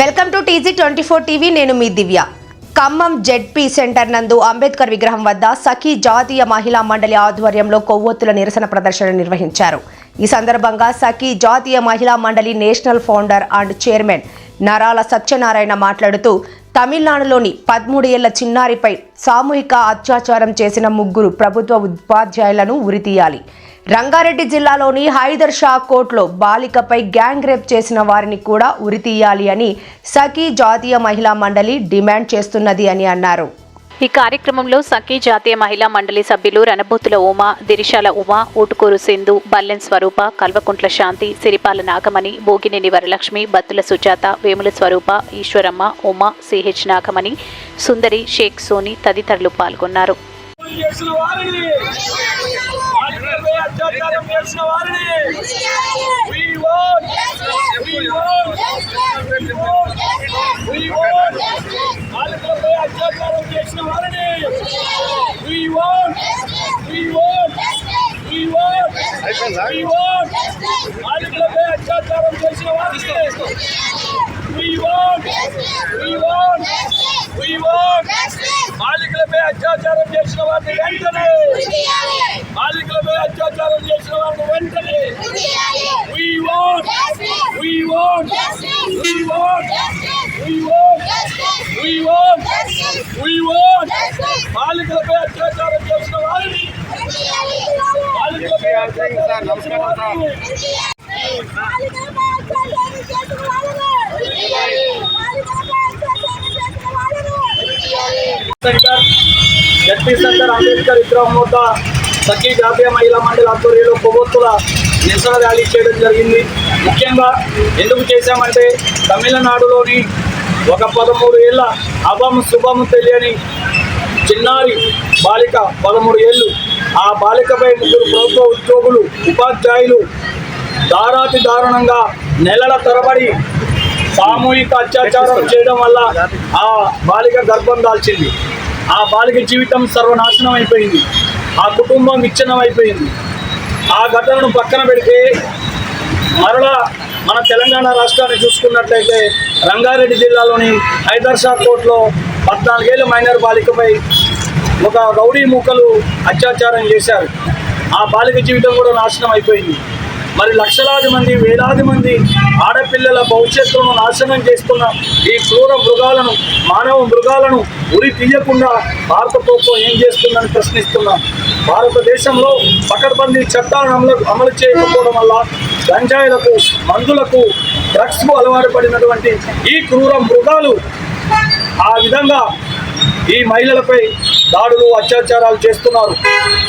Welcome to TG twenty four TV నేను మీ Divya. Khammam ZP centre నందు అంబేద్కర్ విగ్రహం వద్ద సఖీ జాతీయ మహిళా మండలి ఆధ్వర్యంలో కొవ్వొత్తుల నిరసన ప్రదర్శన నిర్వహించారు. ఈ సందర్భంగా సఖీ జాతీయ మహిళా మండలి నేషనల్ ఫౌండర్ అండ్ చైర్మన్ నరాల సత్యనారాయణ మాట్లాడుతూ తమిళనాడులోని పదమూడు ఏళ్ళ చిన్నారిపై సామూహిక అత్యాచారం చేసిన ముగ్గురు ప్రభుత్వ ఉపాధ్యాయులను ఉరితీయాలి. రంగారెడ్డి జిల్లాలోని హైదర్ షా కోర్టులో బాలికపై గ్యాంగ్ రేప్ చేసిన వారిని కూడా ఉరితీయాలి అని సఖీ జాతీయ మహిళా మండలి డిమాండ్ చేస్తున్నది అని అన్నారు. ఈ కార్యక్రమంలో సఖీ జాతీయ మహిళా మండలి సభ్యులు రణబోతుల ఉమా దిరిశాల ఉమా ఊటుకూరు సింధు బల్లెన్ స్వరూప కల్వకుంట్ల శాంతి సిరిపాల నాగమణి భోగినేని వరలక్ష్మి బత్తుల సుజాత వేముల స్వరూప ఈశ్వరమ్మ ఉమా సిహెచ్ నాగమణి సుందరి షేక్ సోని తదితరులు పాల్గొన్నారు. చేసిన వారిని బాలికలపై అత్యాచారం చేసిన వారిని We want, we want, we want, we want. బాలికలపై అత్యాచారం చేసిన వారిని We want, we want, we want, we want. బాలికలపై అత్యాచారం చేసిన వారిని We want, we want, we want. బాలికలపై అత్యాచారం చేసిన వారిని వెంటనే బాలికలపై అత్యాచారం చేసిన వారిని వెంటనే We want, we want, we want, we want, we want, we want. బాలికలపై అత్యాచారం చేసిన వారిని బాలికలపై అత్యాచారం చేసిన వారిని సెంటర్ జడ్పీ సెంటర్ అంబేద్కర్ విగ్రహం వద్ద సఖీ జాతీయ మహిళా మండలి ఆధ్వర్యంలో కొవ్వొత్తుల నిరసన ర్యాలీ చేయడం జరిగింది. ముఖ్యంగా ఎందుకు చేశామంటే తమిళనాడులోని ఒక పదమూడు ఏళ్ళ అభం శుభము తెలియని చిన్నారి బాలిక పదమూడు ఏళ్ళు. ఆ బాలికపై ముగ్గురు ప్రభుత్వ ఉద్యోగులు ఉపాధ్యాయులు దారాతి దారుణంగా నెలల తరబడి సామూహిక అత్యాచారం చేయడం వల్ల ఆ బాలిక గర్భం దాల్చింది. ఆ బాలిక జీవితం సర్వనాశనం అయిపోయింది. ఆ కుటుంబం విచ్ఛిన్నమైపోయింది ఆ ఘటనను పక్కన పెడితే మరలా మన తెలంగాణ రాష్ట్రాన్ని చూసుకున్నట్లయితే రంగారెడ్డి జిల్లాలోని హైదర్షా కోర్టులో పద్నాలుగేళ్ళ మైనర్ బాలికపై ఒక రౌడీ మూకలు అత్యాచారం చేశారు. ఆ బాలిక జీవితం కూడా నాశనం అయిపోయింది. మరి లక్షలాది మంది వేలాది మంది ఆడపిల్లల భవిష్యత్తును నాశనం చేస్తున్న ఈ క్రూర మృగాలను మానవ మృగాలను ఉరి తీయకుండా భారత ప్రభుత్వం ఏం చేస్తుందని ప్రశ్నిస్తున్నాం. భారతదేశంలో పకడ్బందీ చట్టాలను అమలు అమలు చేయకపోవడం వల్ల గంజాయిలకు మందులకు డ్రగ్స్కు అలవాటు పడినటువంటి ఈ క్రూర మృగాలు ఆ విధంగా ఈ మహిళలపై దాడులు అత్యాచారాలు చేస్తున్నారు.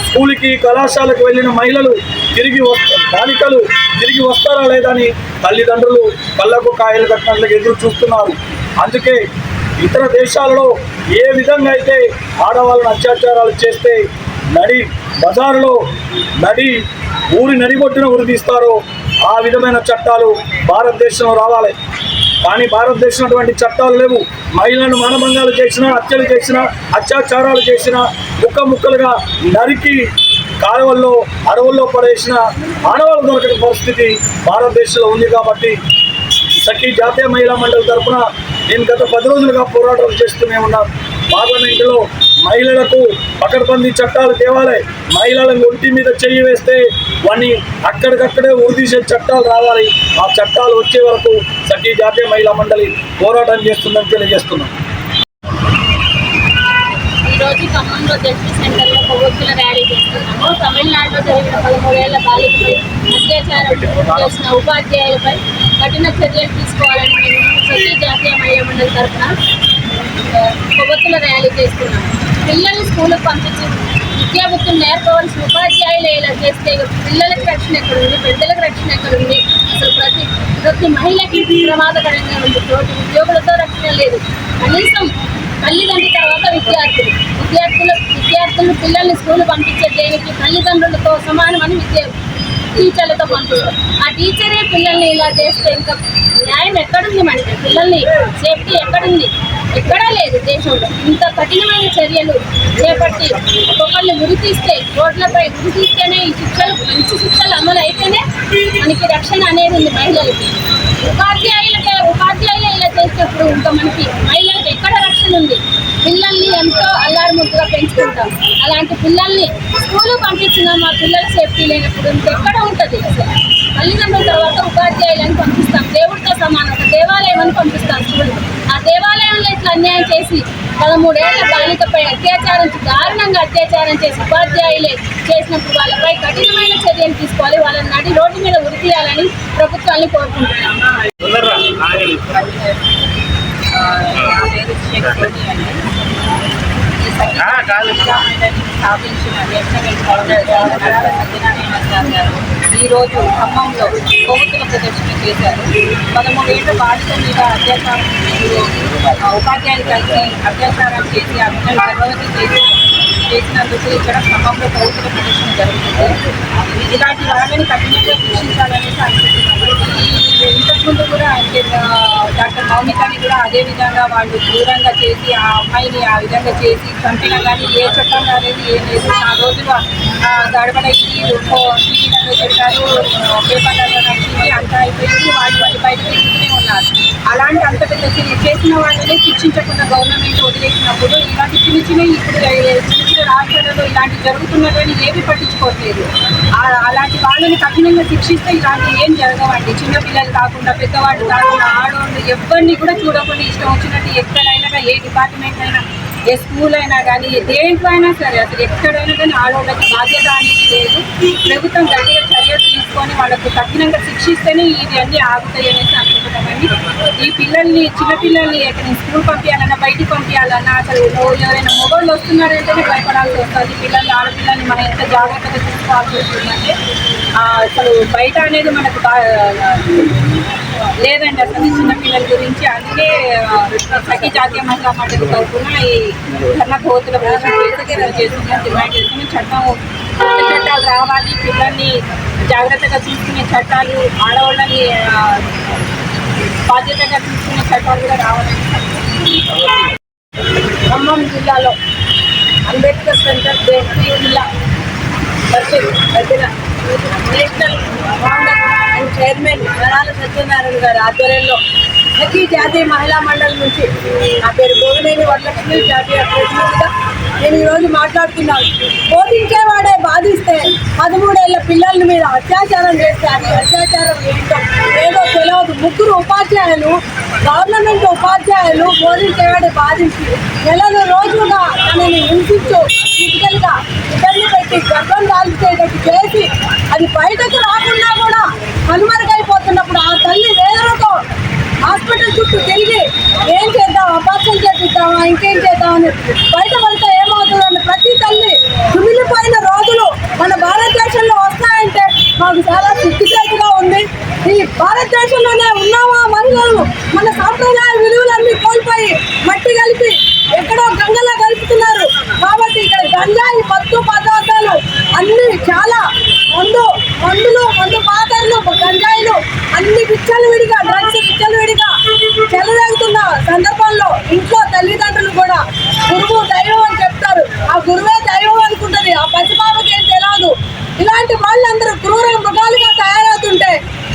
స్కూల్కి కళాశాలకు వెళ్ళిన మహిళలు తిరిగి వస్త బాలికలు తిరిగి వస్తారా లేదని తల్లిదండ్రులు కళ్ళకు కాయలు కట్టినట్లుగా ఎదురు చూస్తున్నారు. అందుకే ఇతర దేశాలలో ఏ విధంగా అయితే ఆడవాళ్ళను అత్యాచారాలు చేస్తే నడి బజారులో నడి ఊరి నడిబొట్టున ఉరిదీస్తారో ఆ విధమైన చట్టాలు భారతదేశంలో రావాలి. కానీ భారతదేశం అటువంటి చట్టాలు లేవు. మహిళలను మానభంగాలు చేసిన హత్యలు చేసిన అత్యాచారాలు చేసిన ముక్క ముక్కలుగా నరికి కాలువల్లో అడవుల్లో పడేసిన ఆడవాళ్ళు దొరకని పరిస్థితి భారతదేశంలో ఉంది కాబట్టి సఖీ జాతీయ మహిళా మండలి తరఫున నేను గత పది రోజులుగా పోరాటం చేస్తూనే ఉన్నాను. పార్లమెంటులో మహిళలకు పకడ్బందీ చట్టాలు తేవాలి. మహిళలను ఒంటి మీద చెయ్యి వేస్తే వాడిని అక్కడికక్కడే ఉరిదీసే చట్టాలు రావాలి. ఆ చట్టాలు వచ్చే వరకు సఖీ జాతీయ మహిళా మండలి పోరాటం చేస్తుందని తెలియజేస్తున్నాం. ఈరోజు ఖమ్మంలో జస్టిస్ సెంటర్లో కొవ్వొత్తుల ర్యాలీ చేస్తున్నాము. తమిళనాడులో జరిగిన పదమూడేళ్ళ బాలికపై అత్యాచారం చేసిన ఉపాధ్యాయులపై కఠిన చర్యలు తీసుకోవాలని మేము సతీ జాతీయ మహిళా మండలి తరఫున కొవ్వొత్తుల ర్యాలీ చేస్తున్నాము. పిల్లల్ని స్కూల్కి పంపించి విద్యాబుద్ధులు నేర్పవలసిన ఉపాధ్యాయులు ఇలా చేస్తే పిల్లలకు రక్షణ ఎక్కడ ఉంది పెద్దలకు రక్షణ ఎక్కడ ఉంది అసలు ప్రతి ప్రతి మహిళకి ప్రమాదకరంగా ఉంది. తోటి ఉద్యోగులతో రక్షణ లేదు. కనీసం తల్లిదండ్రుల తర్వాత విద్యార్థులు. విద్యార్థులు విద్యార్థులు పిల్లల్ని స్కూల్ పంపించే దేనికి తల్లిదండ్రులతో సమానమని విద్య టీచర్లతో పంపిస్తారు ఆ టీచరే పిల్లల్ని ఇలా చేస్తే ఇంకా న్యాయం ఎక్కడుంది మనకి పిల్లల్ని సేఫ్టీ ఎక్కడుంది? ఎక్కడా లేదు దేశంలో. ఇంత కఠినమైన చర్యలు చేపట్టి ఒక్కొక్కరిని ఉరి రోడ్లపై ఉరి తీస్తేనే ఈ శిక్షలు మంచి శిక్షలు అమలు అయితేనే మనకి రక్షణ అనేది ఉంది మహిళలకి. ఉపాధ్యాయులకే ఉపాధ్యాయులు చేసేటప్పుడు చేసినప్పుడు ఇంకా మనకి మహిళలకు ఎక్కడ రక్షణ ఉంది? పిల్లల్ని ఎంతో అల్లారుముద్దుగా పెంచుకుంటాం. అలాంటి పిల్లల్ని స్కూల్ పంపించిన మా పిల్లల సేఫ్టీ లేనప్పుడు ఇంకెక్కడ ఉంటుంది? అసలు తల్లిదండ్రుల తర్వాత ఉపాధ్యాయులను పంపిస్తాం. దేవుడితో సమానం. ఒక దేవాలయం అని పంపిస్తాం స్కూల్. ఆ దేవాలయంలో ఇట్లా అన్యాయం చేసి పదమూడేళ్ళ బాలికపై అత్యాచారం దారుణంగా అత్యాచారం చేసి ఉపాధ్యాయులే చేసినప్పుడు వాళ్ళపై కఠినమైన చర్యలు తీసుకోవాలి. వాళ్ళని నడి రోడ్డు మీద ఉరి తీయాలని ప్రభుత్వాన్ని కోరుకుంటున్నాం నా పేరు షేక్ సోని అండి. ఈ సత్యనారాయణ విద్యామందిరాన్ని స్థాపించిన లెఫ్టినెంట్ గవర్నర్ సత్యనారాయణ సార్ గారు ఈరోజు ఖమ్మంలో కొవ్వొత్తుల ప్రదర్శన చేశారు పదమూడేళ్ళ బాధిత మీద అత్యాచారం ఉపాధ్యాయులు కలిసి అత్యాచారం చేసి ఆ గర్భవతి చేసి చేసినందుకు ఇక్కడ ఖమ్మంలో కొవ్వొత్తుల ప్రదర్శన జరుగుతుంది. ఇలాంటి వాళ్ళని కఠినంగా శిక్షించాలనేసి అనుకుంటున్నాము. ఇంతకుముందు కూడా అంటే, డాక్టర్ మౌనికాని కూడా అదే విధంగా వాళ్ళు క్రూరంగా చేసి ఆ అమ్మాయిని ఆ విధంగా చేసి చంపినా కానీ ఏ చట్టం అనేది ఏం లేదు. ఆ రోజులు ఆ, గడపడకి టీవీలలో చెప్పారు పేపర్లలో నచ్చింది అంతా అయిపోయింది వాళ్ళు వాళ్ళు బయటకు తీసుకునే ఉన్నారు. అలాంటి అంత పెద్ద చేసిన వాళ్ళని శిక్షించకుండా గవర్నమెంట్ వదిలేసినప్పుడు ఇలాంటి చిన్న చిన్న ఇప్పుడు చిన్న చిన్న రాష్ట్రాలలో ఇలాంటివి జరుగుతున్నదని ఏమీ పట్టించుకోవట్లేదు అలాంటి వాళ్ళని కఠినంగా శిక్షిస్తే ఇలాంటివి ఏం జరగవండి. చిన్న పిల్లలు కాకుండా పెద్దవాళ్ళు కాకుండా ఆడవాళ్ళు ఎవరిని కూడా చూడకుండా ఇష్టం వచ్చినట్టు ఎక్కడైనా ఏ డిపార్ట్మెంట్ అయినా ఏ స్కూల్ అయినా కానీ దేంట్లో అయినా సరే అసలు ఎక్కడైనా కానీ ఆడవాళ్ళకి బాధ్యత అనేది లేదు. ప్రభుత్వం గట్టిగా చర్యలు తీసుకొని వాళ్ళకు కఠినంగా శిక్షిస్తేనే ఇవి అన్నీ ఆగుతాయి అనేసి అనుకుంటున్నామండి. ఈ పిల్లల్ని చిన్నపిల్లల్ని ఎక్కడ స్కూల్ పంపించాలన్నా బయటికి పంపించాలన్నా అసలు ఎవరైనా మొబైల్ వస్తున్నారంటేనే భయపడాల్సి వస్తుంది. పిల్లల్ని ఆడపిల్లల్ని మనం ఎంత జాగ్రత్తగా చూసుకోవాల్సి వస్తుందంటే అసలు బయట అనేది మనకు లేదండి అసలు. పిల్లల గురించి అందుకే సఖీ జాతీయ మహిళా మండలి తరఫున ఈ ధర్మ కోతుల ప్రదర్శన చేస్తున్నాం డిమాండ్ చేస్తున్నాం చట్టం చట్టాలు రావాలి పిల్లల్ని జాగ్రత్తగా చూసుకునే చట్టాలు ఆడవాళ్ళని బాధ్యతగా తీసుకునే చట్టాలు కూడా రావాలని ఖమ్మం జిల్లాలో అంబేద్కర్ సెంటర్ దేశీయ జిల్లా పరిషత్ దగ్గర నేషనల్ ఫౌండర్ అండ్ చైర్మన్ వరాల సత్యనారాయణ గారి ఆధ్వర్యంలో సఖీ జాతీయ మహిళా మండలి నుంచి. నా పేరు భోగినేని వరలక్ష్మి జాతీయ ప్రతినిధిగా నేను ఈరోజు మాట్లాడుతున్నాను. బోధించేవాడే బాధిస్తే పదమూడేళ్ళ పిల్లల మీద అత్యాచారం చేస్తే అది అత్యాచారం ఏంటో ఏదో తెలియదు ముగ్గురు ఉపాధ్యాయులు గవర్నమెంట్ ఉపాధ్యాయులు బోధించేవాడే బాధించి నెల రోజులుగా తనని హింసించు ఫిజికల్గా ఇబ్బంది పెట్టి గర్భం దాల్చేటట్టు చేసి అది బయటకు రాకుండా కూడా కనుమరుగైపోతున్నప్పుడు ఆ తల్లి వేదనతో హాస్పిటల్ చుట్టూ తిరిగి ఏం చేద్దాం అపార్షన్ చేపిద్దామా ఇంకేం చేద్దాం అని బయట పడితే ఏమవుతుందని ప్రతి తల్లి కుమిలిపోయిన రోజులు మన భారతదేశంలో వస్తాయంటే మాకు చాలా సిగ్గుచేటుగా ఉంది. ఈ భారతదేశంలోనే ఉన్నామా గురువు దైవం అని చెప్తారు. ఆ గురువే దైవం అనుకుంటది. ఆ పసిపాపకి ఏం తెలియదు ఇలాంటి వాళ్ళందరూ క్రూర మృగాలుగా తయారవుతుంటే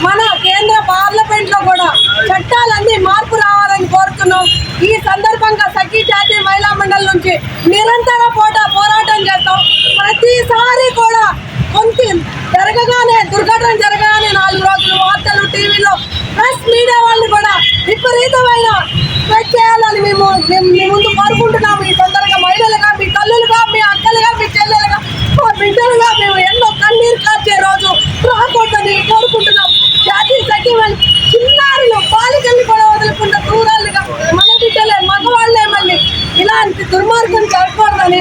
మన కేంద్ర పార్లమెంట్లో కూడా చట్టాలన్నీ మార్పు రావాలని కోరుతున్నాం. ఈ సందర్భంగా సఖీ జాతీయ మహిళా మండలి నుంచి నిరంతర పోట పోరాటం చేస్తాం. ప్రతిసారి కూడా కొంత జరగగానే దుర్ఘటన జరగగానే నాలుగు రోజులు వార్తలు టీవీలో ప్రెస్ మీడియా వాళ్ళు కూడా విపరీతమైన చేయాలని మేము మేము మీ ముందు కోరుకుంటున్నాము ఈ సందర్భంగా మహిళలుగా మీ తల్లులుగా మీ అక్కలుగా మీ చెల్లెలుగా మా బిడ్డలుగా మేము ఎన్నో కన్నీరు కార్చే రోజు రాకూడదని కోరుకుంటున్నాం జాతీయ సఖీమణి చిన్నారులు బాలికల్ని కూడా వదులుకున్న దూరాలుగా మన బిడ్డలే మగవాళ్ళే మళ్ళీ ఇలాంటి దుర్మార్గం జరగకూడదని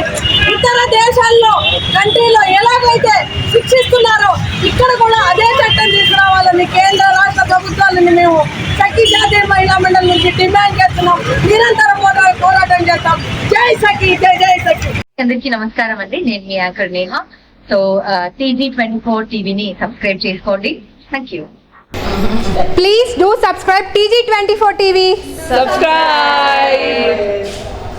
ఇతర దేశాల్లో కంట్రీలో ఎలాగైతే శిక్షిస్తున్నారో ఇక్కడ కూడా అదే చట్టం తీసుకురావాలని కేంద్ర రాష్ట్ర ప్రభుత్వాలని మేము సఖీ జాతీయ మహిళా మండలి నుంచి డిమాండ్ చేస్తున్నాం. నిరంతర పోరా- పోరాటం చేస్తాం. జై సఖీ జై జై సఖీ. అందరికీ నమస్కారం అండి. నేను మీ anchor Neha. So TG twenty four టీవీని సబ్స్క్రైబ్ చేసుకోండి. Thank you Please do subscribe TG24 TV. subscribe.